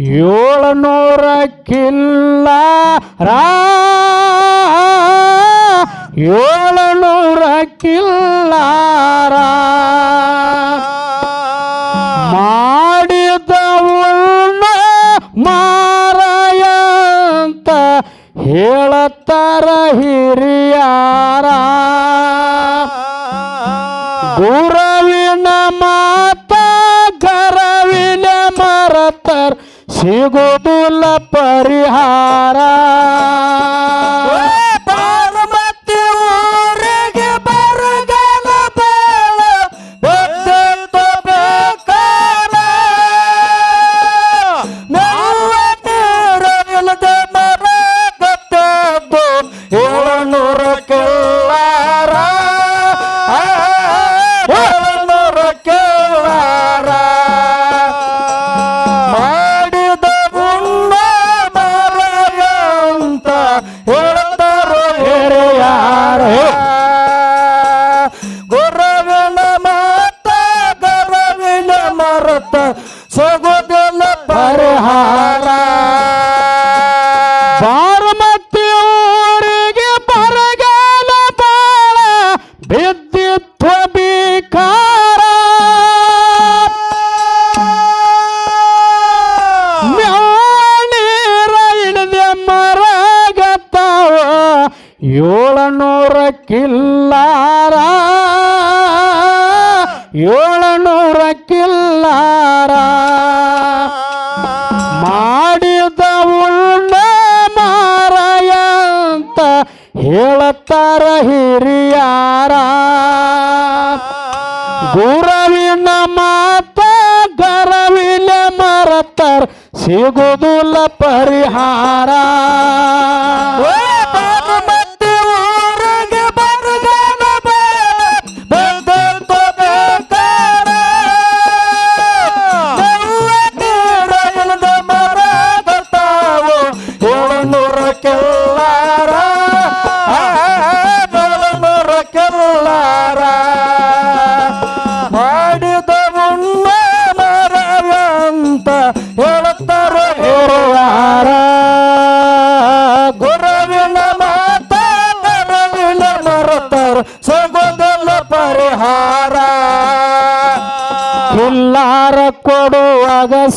ಏಳುನೂರ ಕಿಲ್ಲಾರ ಏಳುನೂರ ಕಿಲ್ಲಾರ ಮಾಡಿದವನ್ನ ಮಾರಯಂತ ಹೇಳತ್ತಾರ ಹಿರಿಯಾರ. ಗುರವಿನ ಮಾತ ಮರತರ್ ಸಿಗುದಿಲ್ಲ ಪರಿಹಾರ ಸಿಗುದಿಲ್ಲ ಪರಿಹಾರ. ಬಾರಮತಿ ಊರಿಗೆ ಬರಗಾಲ ಬಾಳ ಬಿದ್ದಿತ್ವ ಬಿಕಾರ. ಮ್ಯಾಣೀರ ಇಡದೆ ಮರಗತ್ತಾವ. ಅಂತ ಹೇಳತ್ತಾರ ಹಿರಿಯಾರ. ಗುರವಿನ ಮಾತ ಗರವಿನ ಮರತ್ತಾರ ಸಿಗುದಿಲ್ಲ ಪರಿಹಾರ.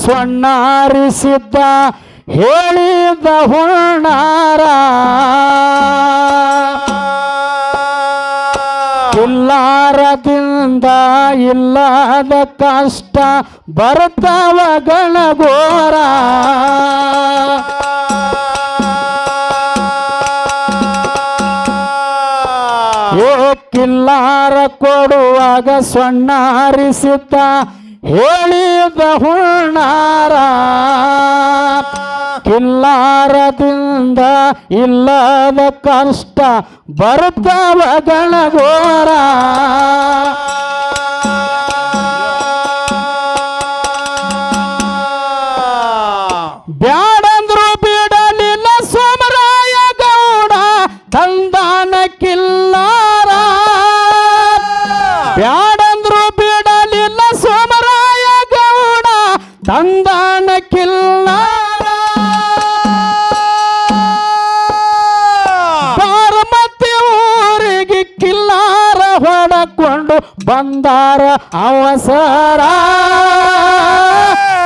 ಕೊಡುವಾಗ ಸೊಣ್ಣಾರಿಸಿದ್ದ ಹೇಳಿದ ಹುಣ್ಣಾರ. ಇಲ್ಲಾರದಿಂದ ಇಲ್ಲದ ಕಷ್ಟ ಬರ್ತಾವ ಗಣಗೋರ. ಏ ಕಿಲ್ಲಾರ ಕೊಡುವಾಗ ಸೊಣ್ಣಾರಿಸಿದ್ದ ಹೇಳಿದ ಹುಣ್ಣಾರ ಕಿಲ್ಲಾರದಿಂದ ಇಲ್ಲದ ಕಷ್ಟ ಬರ್ತಾವ ಗಣಗೋರ ಬಂದಾರ ಅವಸರ.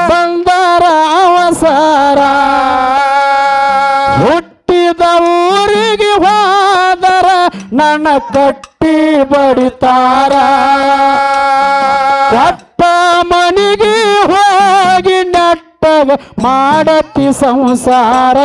ಬಂದಾರ ಅವಸರ. ಹುಟ್ಟಿದ ಊರಿಗೆ ಹೋದರ ನನ್ನ ಕಟ್ಟಿ ಬಡಿತಾರ. ಕಟ್ಟ ಮನೆಗೆ ಹೋಗಿ ನಟ್ಟವ ಮಾಡತಿ ಸಂಸಾರ.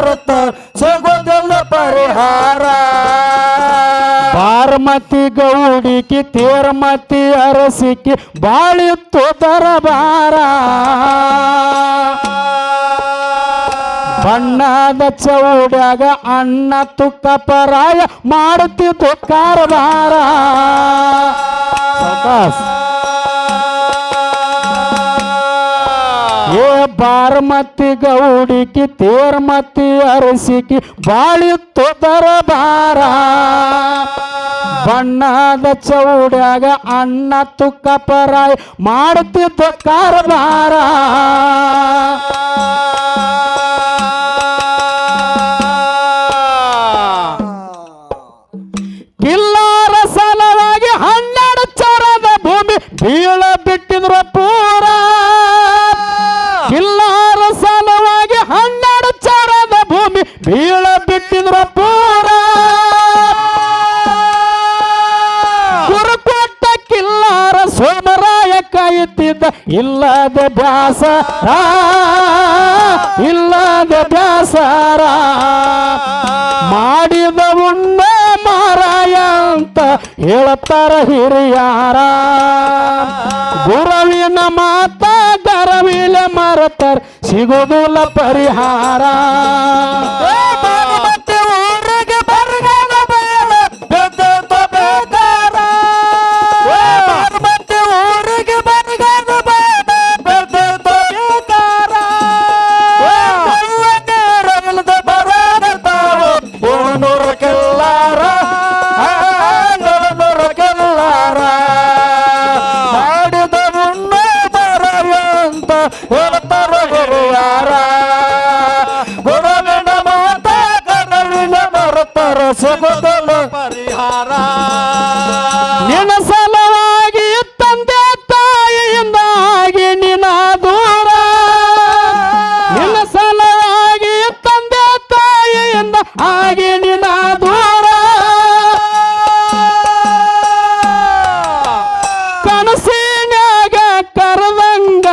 ಮರುತ ಸಿಗುದಿಲ್ಲ ಪರಿಹಾರ. ಪಾರ್ಮತಿ ಗೌಡಿಕಿ ತೇರ್ಮತಿ ಅರಸಿಕಿ ಬಾಳಿತ್ತು ದರಬಾರ. ಬಣ್ಣದ ಚೌಡ್ಯಾಗ ಅಣ್ಣ ತುಕ್ಕ ಪರಾಯ ಮಾಡುತ್ತಿತ್ತು ಕಾರವಾರ ಏ ಬಾರ್ಮತಿ ಗೌಡಿಕಿ ತೇರ್ಮತಿ ಅರಸಿಕಿ ಬಾಳಿತ್ತು ದರಬಾರ ಬಣ್ಣದ ಚೌಡ್ಯಾಗ ಅಣ್ಣ ತುಕ್ಕ ಪರಾಯ ಮಾಡುತ್ತಿದ್ದು ಬಾರ ಕಿಲ್ಲಾರ ಸಲವಾಗಿ ಹನ್ನೆರಡು ಚರದ ಭೂಮಿ ಬೀಳ ಬಿಟ್ಟಿದ್ರು ಇಲ್ಲದ ಬ್ಯಾಸರ ಇಲ್ಲದ ಬ್ಯಾಸರ, ಮಾಡಿದ ಉಣ್ಣ ಮಾರಾಯ ಅಂತ ಹೇಳ್ತಾರ ಹಿರಿಯಾರ. ಗುರವಿನ ಮಾತ ಗರವಿಲೆ ಮರತಾರ ಸಿಗುದಿಲ್ಲ ಪರಿಹಾರ. ಮರುತರ ಸಿಗುತ್ತಲ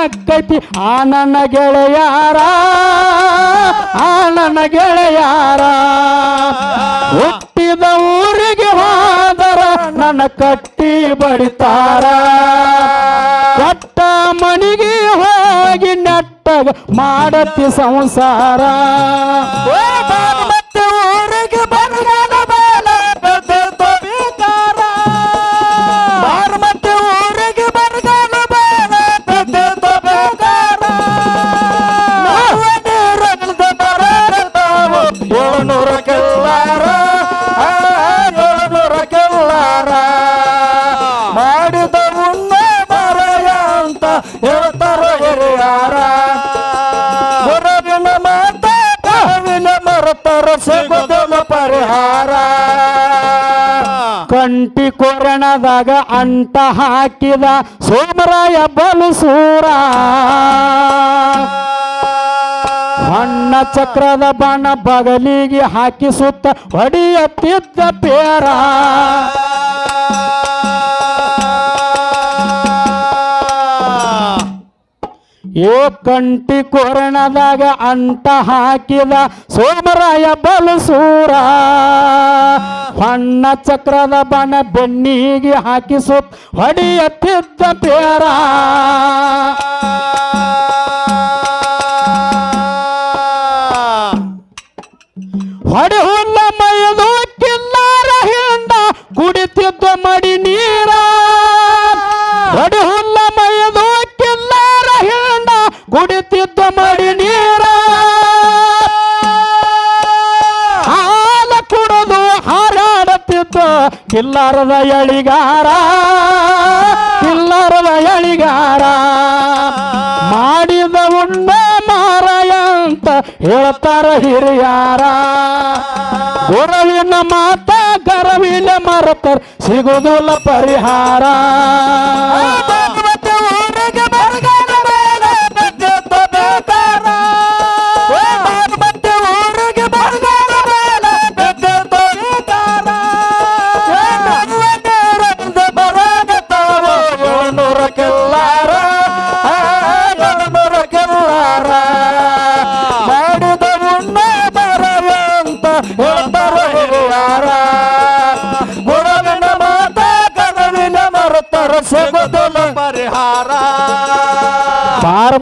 ಕೈತಿ ಆ ನನ್ನ ಗೆಳೆಯಾರ, ಆ ನನ್ನ ಗೆಳೆಯಾರ. ಹುಟ್ಟಿದ ಊರಿಗೆ ಹೋದರ ನನ್ನ ಕಟ್ಟಿ ಬಡಿತಾರ. ಕೊಟ್ಟ ಮನಿಗೆ ಹೋಗಿ ನೆಟ್ಟ ಮಾಡತಿ ಸಂಸಾರ. ಕೆಲ್ಲಾರ ಏಳ್ನೂರ ಕೆಲ್ಲಾರ ಮಾಡಿದ ಉಣ್ಣ ಮರಯ ಅಂತ ಹೇಳ್ತಾರ ಹಿರಿಯಾರ. ಗುರುವಿನ ಮಾತ ಕವಿನ ಮರತರ ಸಿಗುದಿಲ್ಲ ಪರಿಹಾರ. ಕಂಟಿ ಕೊರಣದಾಗ ಅಂಟ ಹಾಕಿದ ಸೋಮರಾಯ ಬಲಸೂರ. ಅಣ್ಣ ಚಕ್ರದ ಬಣ್ಣ ಬಗಲಿಗೆ ಹಾಕಿಸುತ್ತ ಹೊಡಿಯತ್ತಿದ್ದ ಪೇರ. ಏ ಕಂಟಿ ಕೊರಣದಾಗ ಅಂಟ ಹಾಕಿದ ಸೋಮರಾಯ ಬಲಸೂರ. ಹೊಣ್ಣ ಚಕ್ರದ ಬಣ ಬೆನ್ನಿಗೆ ಹಾಕಿಸುತ್ತ ಹೊಡಿಯತ್ತಿದ್ದ ಪೇರ. ಕಿಲ್ಲಾರದ ಎಳಿಗಾರ ಕಿಲ್ಲಾರದ ಎಳಿಗಾರ. ಮಾಡಿದ ಉಣ್ಣ ಮಾರಾಯ ಅಂತ ಹೇಳ್ತಾರ ಹಿರಿಯಾರ. ಗುರವಿನ ಮಾತ ಗರವಿನ ಮರತರ್ ಸಿಗುದಿಲ್ಲ ಪರಿಹಾರ.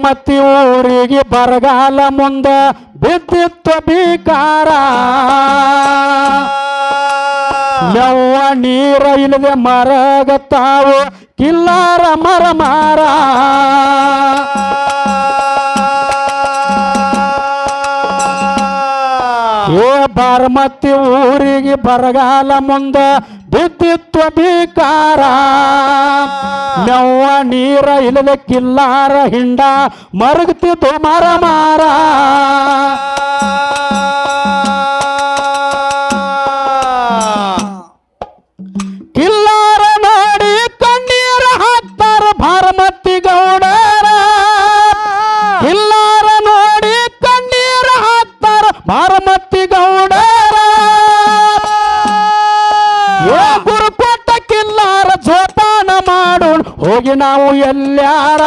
ಬಾರ್ಮತಿ ಊರಿಗೆ ಬರಗಾಲ ಮುಂದ ಬಿದ್ದಿತ್ತು ಬೀಕಾರ. ಮೆವ್ವ ನೀರ ಇಲ್ಲದೆ ಮರಗತ್ತಾವು, ಕಿಲ್ಲಾರ ಮರ ಮಾರ. ಏ ಬಾರ್ಮತಿ ಊರಿಗೆ ಬರಗಾಲ ಮುಂದ ಬಿದ್ದಿತ್ತು ಬೀಕಾರ ನೆವ್ವ ನೀರ ಇಲ್ಲದೆ ಕಿಲ್ಲಾರ ಹಿಂಡ ಮರಗ್ತಿತ್ತು ಮರ ಮಾರ. ಹೋಗಿ ನಾವು ಎಲ್ಲಾರ,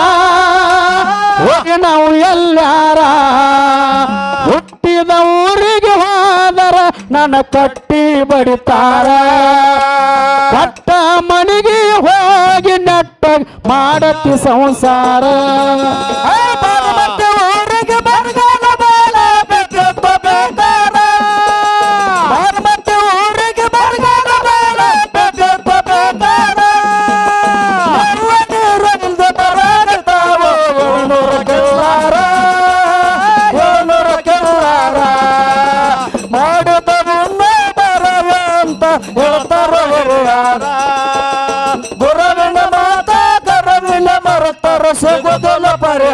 ಹೋಗಿ ನಾವು ಎಲ್ಲಾರ. ಹುಟ್ಟಿದ ಊರಿಗೆ ಹೋದರ ನನ್ನ ಕಟ್ಟಿ ಬಡಿತಾರ. ಕಟ್ಟ ಮನೆಗೆ ಹೋಗಿ ನೆಟ್ಟ ಮಾಡತಿ ಸಂಸಾರ.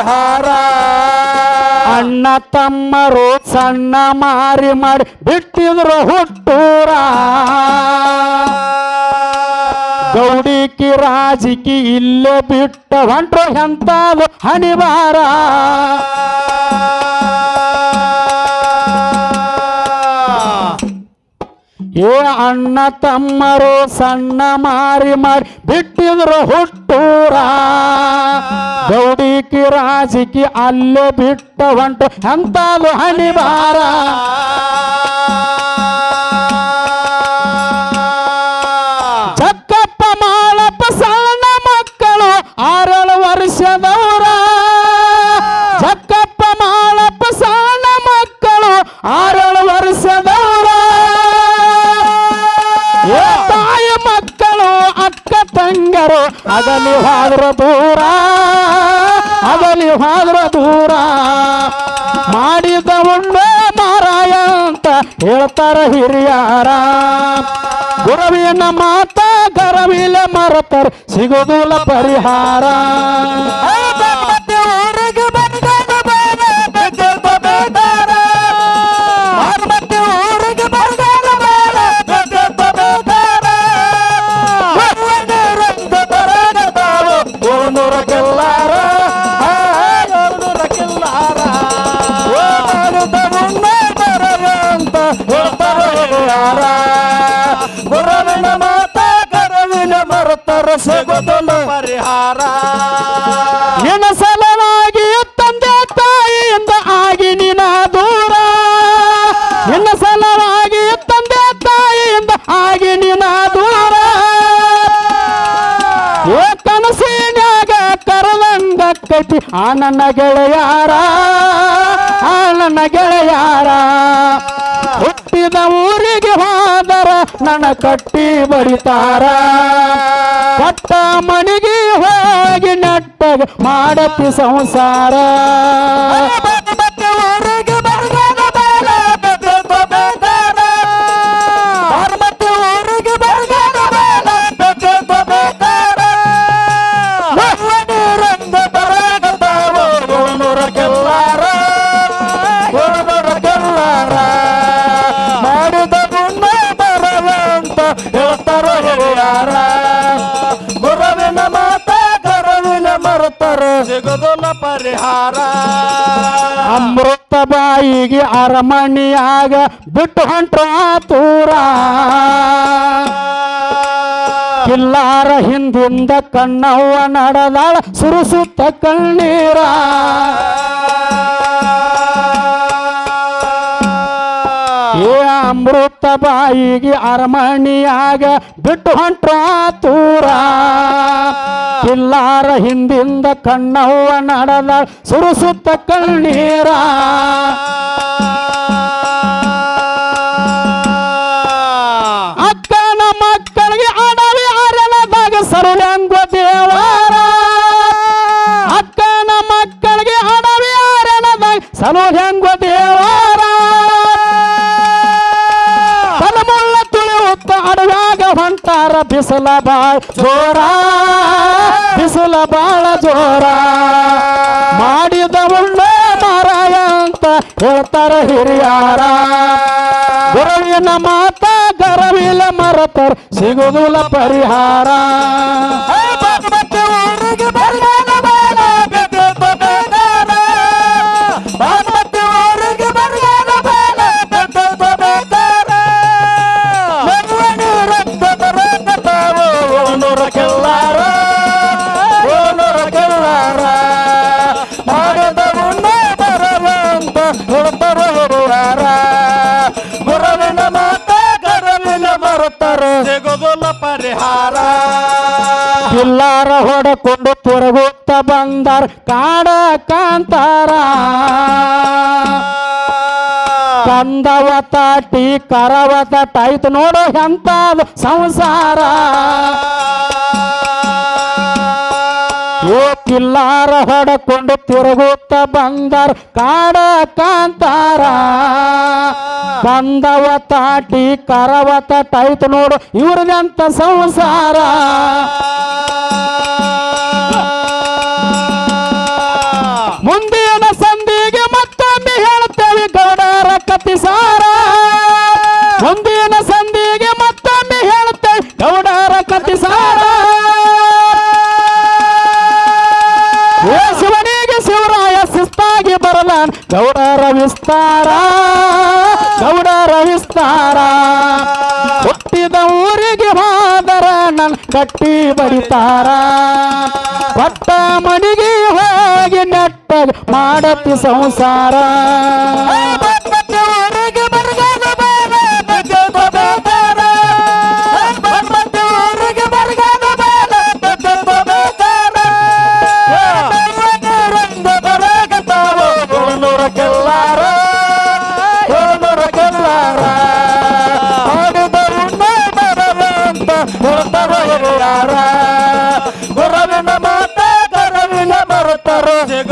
ಪರಿಹಾರ. ಅಣ್ಣ ತಮ್ಮರು ಸಣ್ಣ ಮಾರಿ ಮಾಡಿ ಬಿಟ್ಟಿದ್ರು ಹುಟ್ಟೂರ. ಗೌಡಿಕಿ ರಾಜಿಕಿ ಇಲ್ಲೇ ಬಿಟ್ಟ ಹೊಂಟ್ರು ಎಂತಾದು ಹನಿವಾರ. ಏ ಅಣ್ಣ ತಮ್ಮರು ಸಣ್ಣ ಮಾರಿ ಮಾಡಿ ಬಿಟ್ಟಿದ್ರು ಹುಟ್ಟೂರ. ಗೌಡಿಕಿ ರಾಜಿಕಿ ಅಲ್ಲೇ ಬಿಟ್ಟ ಹೊಂಟು ಹನಿ ಹನಿವಾರ ತಂಗರು ಅಗಲಿ ಹೋದ್ರ ದೂರ ಅಗಲಿ ಹಾದ್ರ ದೂರ. ಮಾಡಿದ ಉಂಡೆ ಮಾರಾಯ ಅಂತ ಹೇಳ್ತಾರ ಹಿರಿಯಾರ. ಗುರವಿನ ಮಾತ ಗರವಿಲೆ ಮರತರ ಸಿಗುದಿಲ್ಲ ಪರಿಹಾರ. ಸಿಗುದಿಲ್ಲ ಪರಿಹಾರ ನಿನ್ನ ಸಲವಾಗಿ ತಂದೆ ತಾಯಿಯಿಂದ ಆಗಿ ನಿನ ದೂರ ನಿನ್ನ ಸಲವಾಗಿ ತಂದೆ ತಾಯಿಯಿಂದ ಆಗಿ ನಿನ ದೂರ. ಓ ಕನಸಿನ್ಯಾಗ ಕರದಂಗ ಕಟ್ಟಿ ಆ ನನ್ನ ಗೆಳೆಯಾರ, ಆ ನನ್ನ ಗೆಳೆಯಾರ. ಹುಟ್ಟಿದ ಊರಿಗೆ ಹೋದರ ನನ್ನ ಕಟ್ಟಿ ಬಡಿತಾರ. ಕಟ್ಟ ಮಣಿಗೆ ಹೋಗಿ ನಟ್ಟ ಮಾಡತಿ ಸಂಸಾರ. ಪರಿಹಾರ. ಅಮೃತ ಬಾಯಿಗೆ ಅರಮಣಿಯಾಗ ಬಿಟ್ಟು ಹೊಂಟ್ರ ತೂರ. ಕಿಲ್ಲಾರ ಹಿಂದಿಂದ ಕಣ್ಣವ್ವ ನಡೆದಾಳ ಸುರುಸುತ್ತ ಕಣ್ಣೀರ. ಅಮೃತ ಬಾಯಿಗೆ ಅರಮಣಿಯಾಗ ಬಿಟ್ಟು ಹೊಂಟ್ರ ತೂರ. ಕಿಲ್ಲಾರ ಹಿಂದಿಂದ ಕಣ್ಣವ್ವ ನಡೆದ ಸುರುಸುತ್ತ ಕಣ್ಣೀರ. ಅಕ್ಕನ ಮಕ್ಕಳಿಗೆ ಅಡವಿ ಅರಳದಾಗ ಸರ್ವಂಗ ದೇವರ. ಅಕ್ಕನ ಮಕ್ಕಳಿಗೆ ಅಡವಿ ಅರಳದಾಗ ಸರುಳಂಗ ಹೊಂಟಾರ ಬಿಸಿಲ ಬಾಳ ಜೋರ ಬಿಸಿಲ ಬಾಳ ಜೋರ ಮಾಡಿದ ಉಳ್ಳ ಮಾರಾಯ ಅಂತ ಹೇಳ್ತಾರ ಹಿರಿಯಾರ ಗುರುವಿನ ಮಾತ ಗರವಿಲ ಮರತರ್ ಸಿಗುದಿಲ್ಲ ಪರಿಹಾರ ಮತ್ತೆ ಊರಿಗೆ ಬರಗಾಲ ಬೇಡ ಬೆದ್ದು ಬೇಕಾರ ಮತ್ತೆ ಊರಿಗೆ ಸಿಗೋದಿಲ್ಲ ಪರಿಹಾರ. ಕಿಲ್ಲಾರ ಹೊಡಕೊಂಡು ತಿರುಗುತ್ತ ಬಂದಾರ ಕಾಡ ಕಾಂತಾರ. ಕಂದವ ತಾಟಿ ಕರವ ತಟಾಯ್ತು ನೋಡು ಎಂತಾದ ಸಂಸಾರ. ಕಿಲ್ಲಾರ ಹೊಡಕೊಂಡು ತಿರುಗುತ್ತ ಬಂದಾರ ಕಾಡ ಕಾಂತಾರ. ಬಂದವ ತಾಟಿ, ಕರವತ ಟೈತ್ ನೋಡು, ಇವ್ರದಂತ ಸಂಸಾರ. ಮುಂದಿನ ಸಂಧಿಗೆ ಮತ್ತೊಮ್ಮೆ ಹೇಳ್ತೇವೆ, ಗೌಡರ ಕತಿಸಾರ ಗೌಡರ ವಿಸ್ತಾರ ಗೌಡರ ವಿಸ್ತಾರ. ಹುಟ್ಟಿದ ಊರಿಗೆ ಹೋದರ ನನ್ ಕಟ್ಟಿ ಬಡಿತಾರ. ಪಟ್ಟ ಮಣಿಗೆ ಹೋಗಿ ನೆಟ್ಟ ಮಾಡತಿ ಸಂಸಾರ.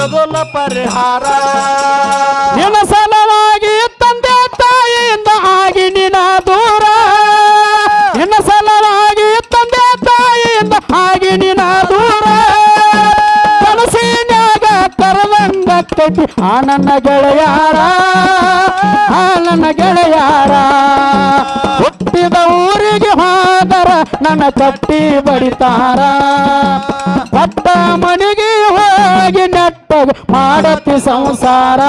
ಸಿಗದುಲ್ಲ ಪರಿಹಾರ. ನಿನ್ನ ಸಲವಾಗಿ ತಂದೆ ತಾಯಿಯಿಂದ ಆಗಿ ನಿನ ದೂರ. ನಿನ್ನ ಸಲವಾಗಿ ತಂದೆ ತಾಯಿಯಿಂದ ಆಗಿ ನಿನ ದೂರ. ಕನಸಿನಾಗ ಕಟ್ಟಿ ಆ ನನ್ನ ಗೆಳೆಯಾರ, ಆ ನನ್ನ ಗೆಳೆಯಾರ. ಹುಟ್ಟಿದ ಊರಿಗೆ ಹೋದರ ನನ್ನ ಚಟ್ಟಿ ಬಡಿತಾರ. ಪಟ್ಟ ಮನೆಗೆ ಹೋಗಿ ನೆಟ್ಟಾಗ ಮಾಡತಿ ಸಂಸಾರ